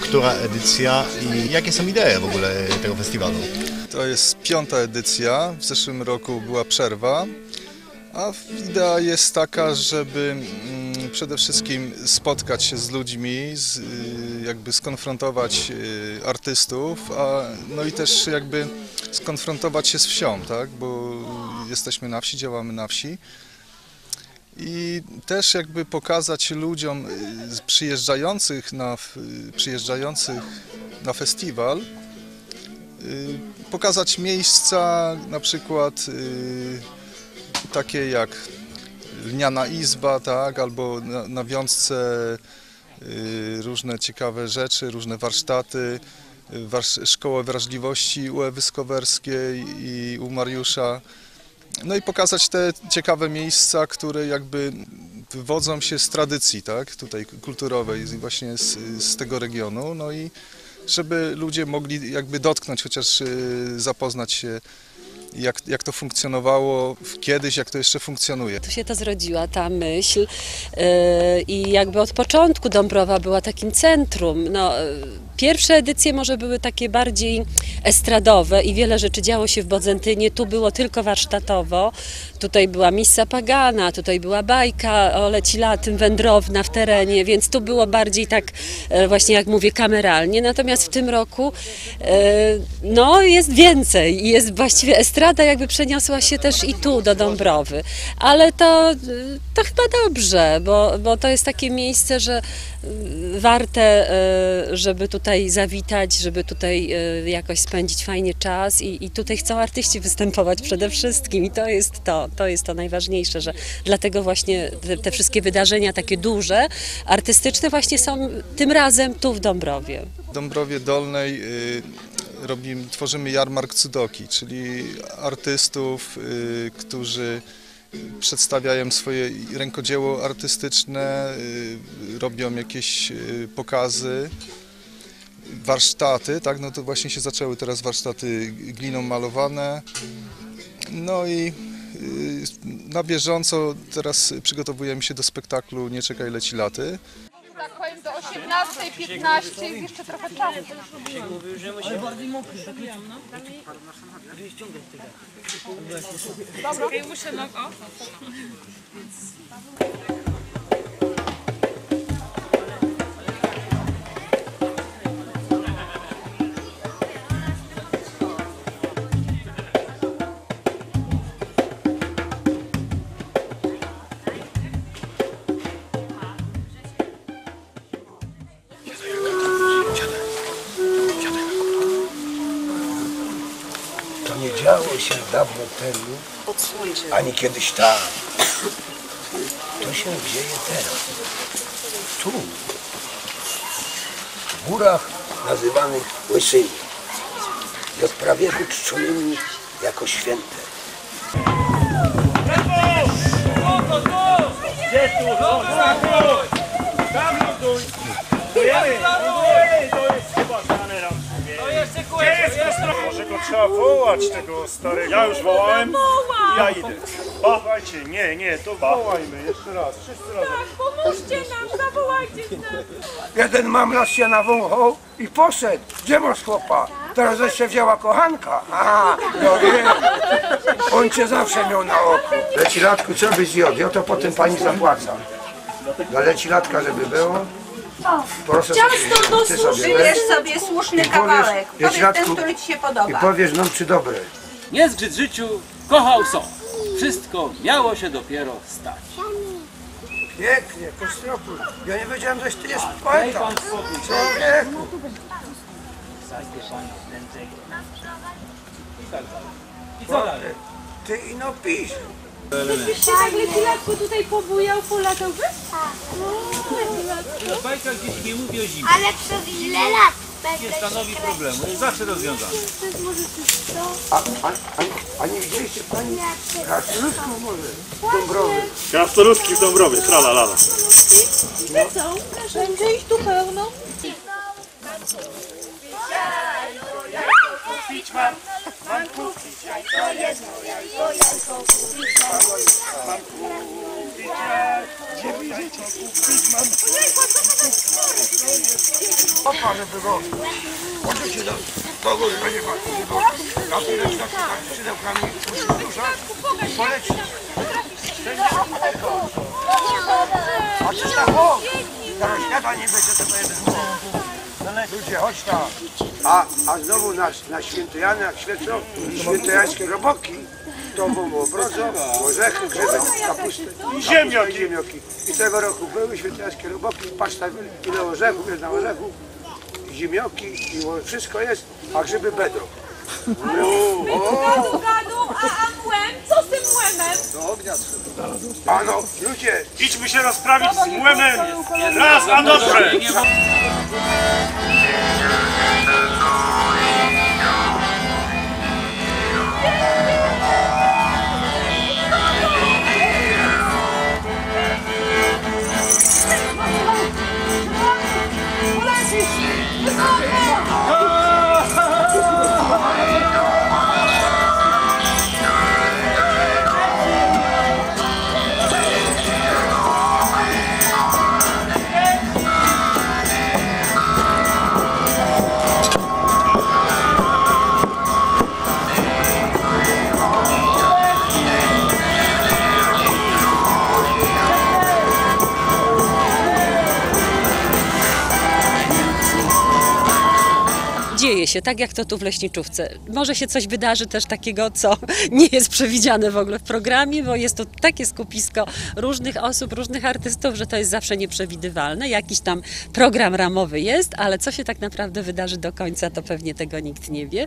która edycja i jakie są idee w ogóle tego festiwalu? To jest piąta edycja. W zeszłym roku była przerwa. A idea jest taka, żeby mm, przede wszystkim spotkać się z ludźmi, z, y, jakby skonfrontować y, artystów, a, no i też jakby skonfrontować się z wsią, tak? bo jesteśmy na wsi, działamy na wsi. I też jakby pokazać ludziom y, przyjeżdżających na, y, przyjeżdżających na festiwal, y, pokazać miejsca na przykład takie jak lniana izba, tak, albo na, na wiązce różne ciekawe rzeczy, różne warsztaty, warsz, szkołę wrażliwości u Ewy Skowerskiej i u Mariusza. No i pokazać te ciekawe miejsca, które jakby wywodzą się z tradycji, tak, tutaj kulturowej, właśnie z, z tego regionu, no i żeby ludzie mogli jakby dotknąć, chociaż y, zapoznać się, jak, jak to funkcjonowało kiedyś, jak to jeszcze funkcjonuje. Tu się to zrodziła ta myśl yy, i jakby od początku Dąbrowa była takim centrum. No, yy, pierwsze edycje może były takie bardziej estradowe i wiele rzeczy działo się w Bodzentynie. Tu było tylko warsztatowo. Tutaj była missa pagana, tutaj była bajka o lecilatym, wędrowna w terenie, więc tu było bardziej tak e, właśnie jak mówię kameralnie. Natomiast w tym roku e, no jest więcej i jest właściwie estrada jakby przeniosła się też i tu do Dąbrowy. Ale to, e, to chyba dobrze, bo, bo to jest takie miejsce, że warte, żeby tutaj zawitać, żeby tutaj e, jakoś spędzić fajnie czas i, i tutaj chcą artyści występować przede wszystkim i to jest to, to jest to najważniejsze, że dlatego właśnie te, te wszystkie wydarzenia takie duże, artystyczne właśnie są tym razem tu w Dąbrowie. W Dąbrowie Dolnej y, robimy, tworzymy jarmark Cudoki, czyli artystów, y, którzy przedstawiają swoje rękodzieło artystyczne, y, robią jakieś pokazy, warsztaty, tak, no to właśnie się zaczęły teraz warsztaty gliną malowane, no i y, na bieżąco teraz przygotowujemy się do spektaklu Nie czekaj leci laty. tak powiem do 18, 15 jest jeszcze trochę czasu. To dawno temu, ani kiedyś tam. To się dzieje teraz. Tu, w górach nazywanych Łysymi i od prawieku czczonymi jako święte. Może go trzeba wołać tego starego. Ja już wołałem. Ja idę. Bawajcie, nie, nie, to wołajmy jeszcze raz. Wszyscy razem. Pomóżcie nam, zawołajcie nas. Jeden mamlas się nawąchał i poszedł. Gdzie masz chłopa? Teraz jeszcze wzięła kochanka. A, no wiem. On cię zawsze miał na oku. Leci latku, co byś zjadł? Ja to potem pani zapłaca. Dla leci latka, żeby było. Proszę Ciasto to ty sobie weź sobie słuszny I powiesz, kawałek. wiesz, Powiedz ten, który ci się i podoba. powiesz nam, czy dobre. Niezbyt w życiu kochał są. Wszystko miało się dopiero stać. Pięknie, Kostropu. Ja nie wiedziałem, że ty jest Daj poeta. pan spokój. Człowieku. I tak dalej. I co dalej? Ty ino pisz. Byście nagle Pilatku tutaj pobujał, polatałby? W bajkach gdzieś nie mówi o zimie. Ale przez ile lat będę Nie stanowi problemu. Jest zawsze rozwiązane. To jest może coś A, a, a, a nie widzieliście pani Krasnoludką może? Dąbrowy. Krasnoludki w Dąbrowie, trala lala. Lecą, wszędzie ich tu pełno. Kupić Opa, żeby go... Oczywiście do, do góry będzie pan, go na tyle tak, tak skrzydełkami dusza, poleci. A czy tak o? Teraz świata nie będzie, to będzie Ludzie, chodź tam. A, a znowu na, na świętojany, jak świecą świętojańskie roboki, to było brodzo, orzechy, grzyby, kapustę, I ziemniaki. i ziemniaki. I tego roku były świętojańskie roboki, patrz tam ile orzechów, jest na orzechów, i ziemnioki, i wszystko jest, a grzyby będą. Gadu, gadu, a, a młem? Co z tym młemem? A no, ludzie, Idźmy się rozprawić z młemem. Raz, a dobrze. Się, tak jak to tu w Leśniczówce. Może się coś wydarzy też takiego, co nie jest przewidziane w ogóle w programie, bo jest to takie skupisko różnych osób, różnych artystów, że to jest zawsze nieprzewidywalne. Jakiś tam program ramowy jest, ale co się tak naprawdę wydarzy do końca, to pewnie tego nikt nie wie.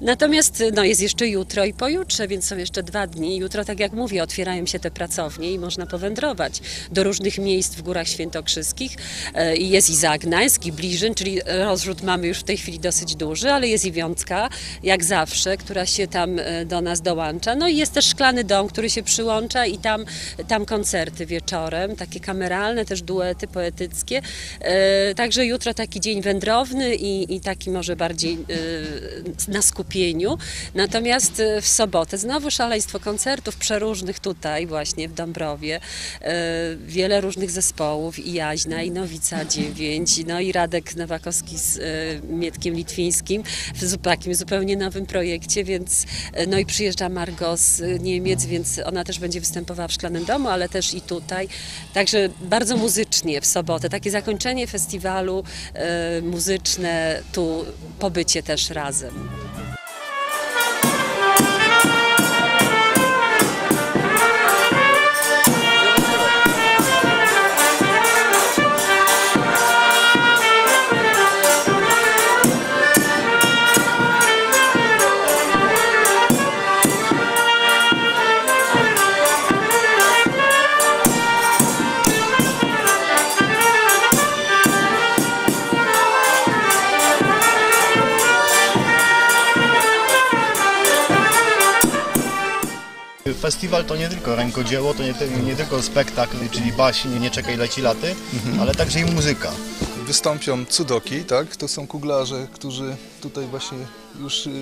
Natomiast no, jest jeszcze jutro i pojutrze, więc są jeszcze dwa dni. Jutro, tak jak mówię, otwierają się te pracownie i można powędrować do różnych miejsc w Górach Świętokrzyskich. E, jest i Zagnańsk, i Bliżyn, czyli rozrzut mamy już w tej chwili dosyć duży, ale jest i Wiązka, jak zawsze, która się tam e, do nas dołącza. No i jest też Szklany Dom, który się przyłącza i tam, tam koncerty wieczorem, takie kameralne, też duety poetyckie. E, Także jutro taki dzień wędrowny i, i taki może bardziej e, na skupieniu. Natomiast w sobotę znowu szaleństwo koncertów przeróżnych tutaj właśnie w Dąbrowie. Wiele różnych zespołów i Jaźna, i Nowica 9, no i Radek Nowakowski z Mietkiem Litwińskim w takim zupełnie nowym projekcie, więc e, no i przyjeżdża Margo z e, Niemiec, więc ona też będzie występowała w Szklanym Domu, ale też i tutaj. Także bardzo muzycznie w sobotę. Takie zakończenie festiwalu e, muzyczne, tu pobycie też razem. Festiwal to nie tylko rękodzieło, to nie, nie tylko spektakl, czyli baśń, nie czekaj leci laty, ale także i muzyka. Wystąpią cudoki, tak? To są kuglarze, którzy tutaj właśnie już yy,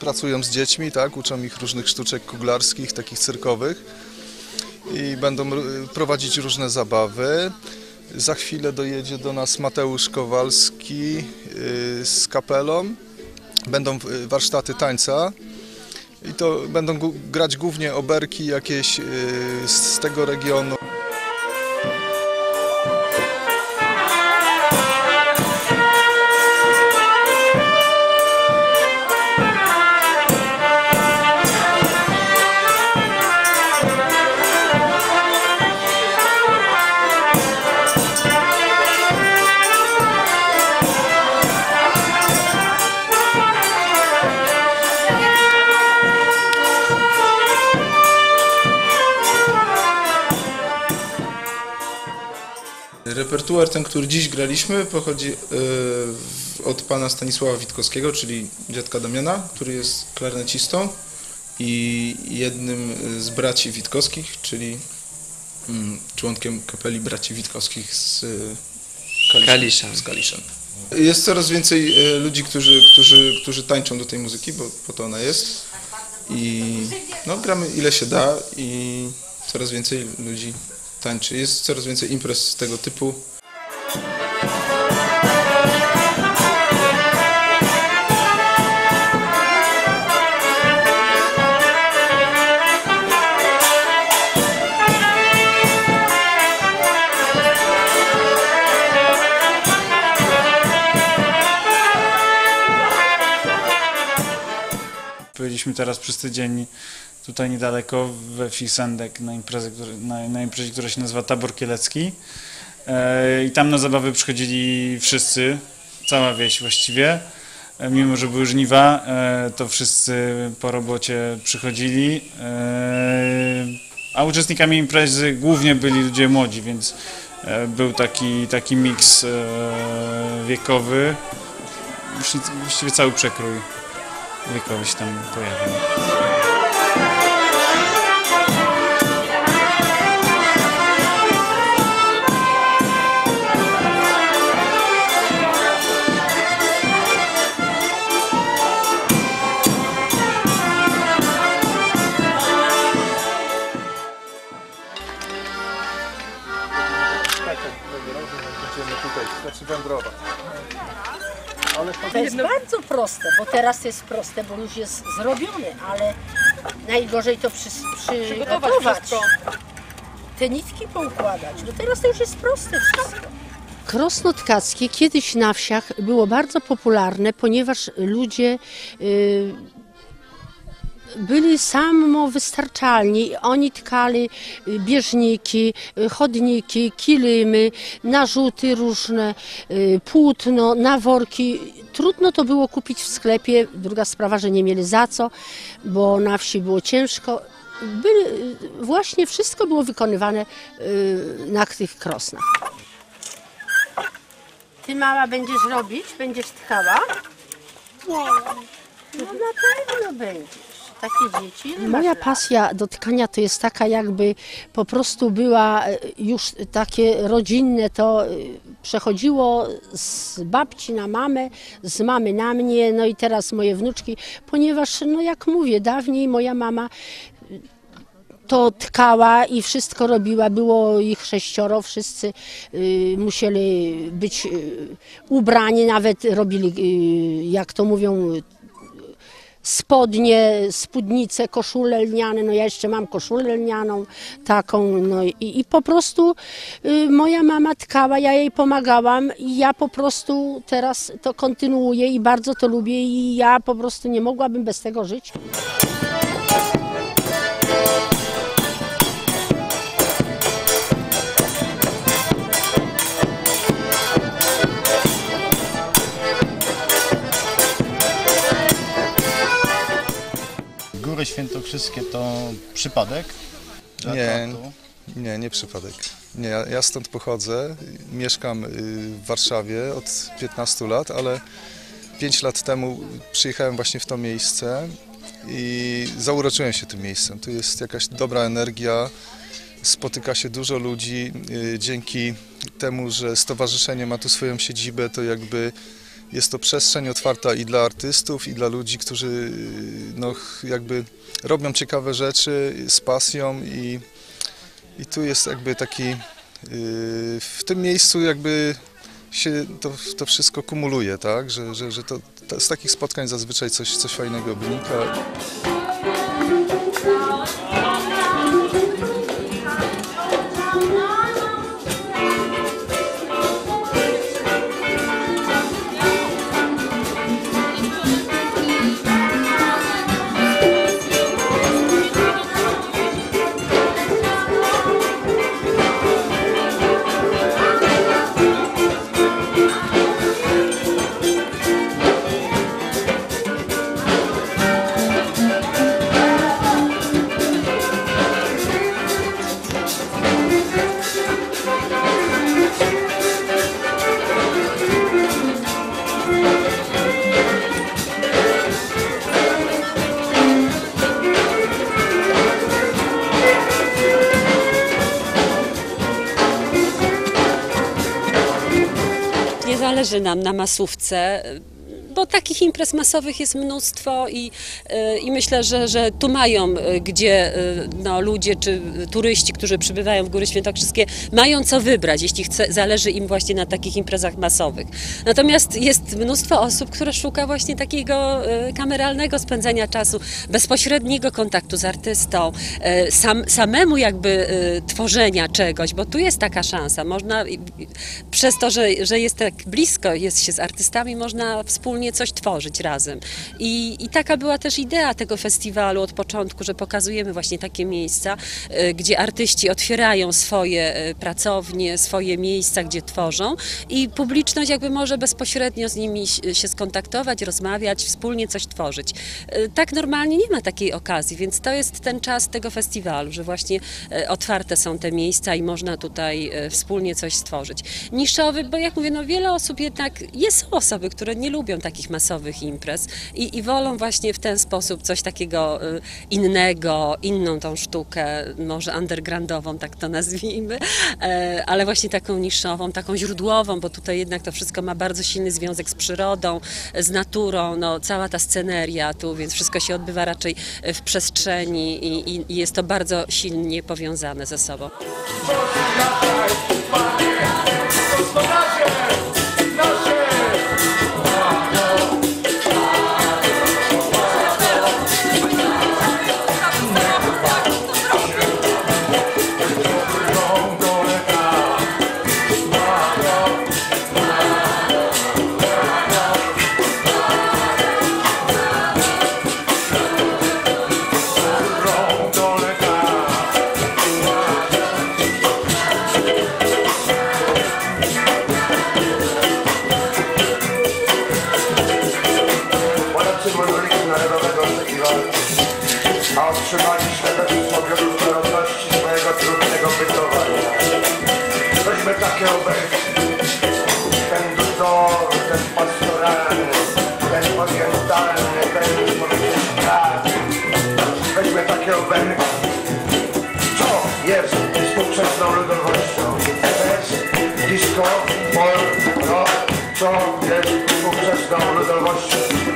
pracują z dziećmi, tak? Uczą ich różnych sztuczek kuglarskich, takich cyrkowych i będą y, prowadzić różne zabawy. Za chwilę dojedzie do nas Mateusz Kowalski yy, z kapelą. Będą y, warsztaty tańca i to będą grać głównie oberki jakieś yy, z tego regionu. Repertuar ten, który dziś graliśmy, pochodzi e, od pana Stanisława Witkowskiego, czyli dziadka Damiana, który jest klarnecistą i jednym z braci Witkowskich, czyli mm, członkiem kapeli braci Witkowskich z e, Kaliszem. Z Kaliszem. Jest coraz więcej e, ludzi, którzy, którzy, którzy tańczą do tej muzyki, bo po to ona jest. I no, gramy ile się da i coraz więcej ludzi tańczy. Jest coraz więcej imprez tego typu. Byliśmy teraz przez tydzień tutaj niedaleko we wsi Sendek na, imprezę, który, na, na imprezie, która się nazywa Tabor Kielecki. E, I tam na zabawy przychodzili wszyscy, cała wieś właściwie. E, mimo, że były żniwa, e, to wszyscy po robocie przychodzili. A uczestnikami imprezy głównie byli ludzie młodzi, więc był taki, taki miks wiekowy. Właściwie cały przekrój wiekowy się tam pojawił. To jest bardzo proste, bo teraz jest proste, bo już jest zrobione, ale najgorzej to przy, przygotować. Te nitki poukładać. No teraz to już jest proste wszystko. Krosno tkackie kiedyś na wsiach było bardzo popularne, ponieważ ludzie y, byli samowystarczalni. Oni tkali y, bieżniki, y, chodniki, kilimy, narzuty różne, y, płótno, naworki. Trudno to było kupić w sklepie. Druga sprawa, że nie mieli za co, bo na wsi było ciężko. Byli, właśnie wszystko było wykonywane na tych krosnach. Ty mama będziesz robić? Będziesz tkała? No na pewno będziesz. Takie dzieci. Moja pasja do tkania to jest taka, jakby po prostu była e, już takie rodzinne, to e, przechodziło z babci na mamę, z mamy na mnie, no i teraz moje wnuczki, ponieważ, no jak mówię, dawniej moja mama to tkała i wszystko robiła. Było ich sześcioro, wszyscy y, musieli być y, ubrani, nawet robili, y, jak to mówią, spodnie, spódnice, koszule lniane. No ja jeszcze mam koszulę lnianą taką. No i, i po prostu y, moja mama tkała, ja jej pomagałam i ja po prostu teraz to kontynuuję i bardzo to lubię i ja po prostu nie mogłabym bez tego żyć. Góry Świętokrzyskie to przypadek? Nie, nie, nie przypadek. Nie, ja, ja stąd pochodzę, mieszkam y, w Warszawie od 15 lat, ale 5 lat temu przyjechałem właśnie w to miejsce i zauroczyłem się tym miejscem. Tu jest jakaś dobra energia, spotyka się dużo ludzi. y, Dzięki temu, że stowarzyszenie ma tu swoją siedzibę, to jakby jest to przestrzeń otwarta i dla artystów, i dla ludzi, którzy y, no, jakby robią ciekawe rzeczy z pasją i, i tu jest jakby taki, y, w tym miejscu jakby się to, to wszystko kumuluje, tak, że, że, że to, to z takich spotkań zazwyczaj coś, coś fajnego wynika. Zależy nam na masówce. Bo takich imprez masowych jest mnóstwo i, e, i myślę, że, że tu mają, e, gdzie e, no, ludzie czy turyści, którzy przybywają w Góry Świętokrzyskie, mają co wybrać, jeśli chce, zależy im właśnie na takich imprezach masowych. Natomiast jest mnóstwo osób, które szuka właśnie takiego kameralnego spędzania czasu, bezpośredniego kontaktu z artystą, sam, samemu jakby tworzenia czegoś, bo tu jest taka szansa. Można przez to, że, że jest tak blisko, jest się z artystami, można wspólnie coś tworzyć razem. I, I taka była też idea tego festiwalu od początku, że pokazujemy właśnie takie miejsca, e, gdzie artyści otwierają swoje e, pracownie, swoje miejsca, gdzie tworzą i publiczność jakby może bezpośrednio z nimi się- skontaktować, rozmawiać, wspólnie coś tworzyć. E, Tak normalnie nie ma takiej okazji, więc to jest ten czas tego festiwalu, że właśnie otwarte są te miejsca i można tutaj wspólnie coś stworzyć. Niszowy, bo jak mówię, no wiele osób jednak, jest osoby, które nie lubią takich masowych imprez i, i wolą właśnie w ten sposób coś takiego e, innego, inną tą sztukę, może undergroundową, tak to nazwijmy, e, ale właśnie taką niszową, taką źródłową, bo tutaj jednak to wszystko ma bardzo silny związek z przyrodą, z naturą, no cała ta sceneria tu, więc wszystko się odbywa raczej w przestrzeni i, i jest to bardzo silnie powiązane ze sobą. A otrzymali świadectwo wieloróżnorodności swojego trudnego bytowania. Weźmy takie obejście. Ten duchowy, ten pastoralny, ten orientalny, ten społeczny. Weźmy takie obejście. Co jest współczesną ludowością? To jest disco, folk, rock. Co jest współczesną ludowością?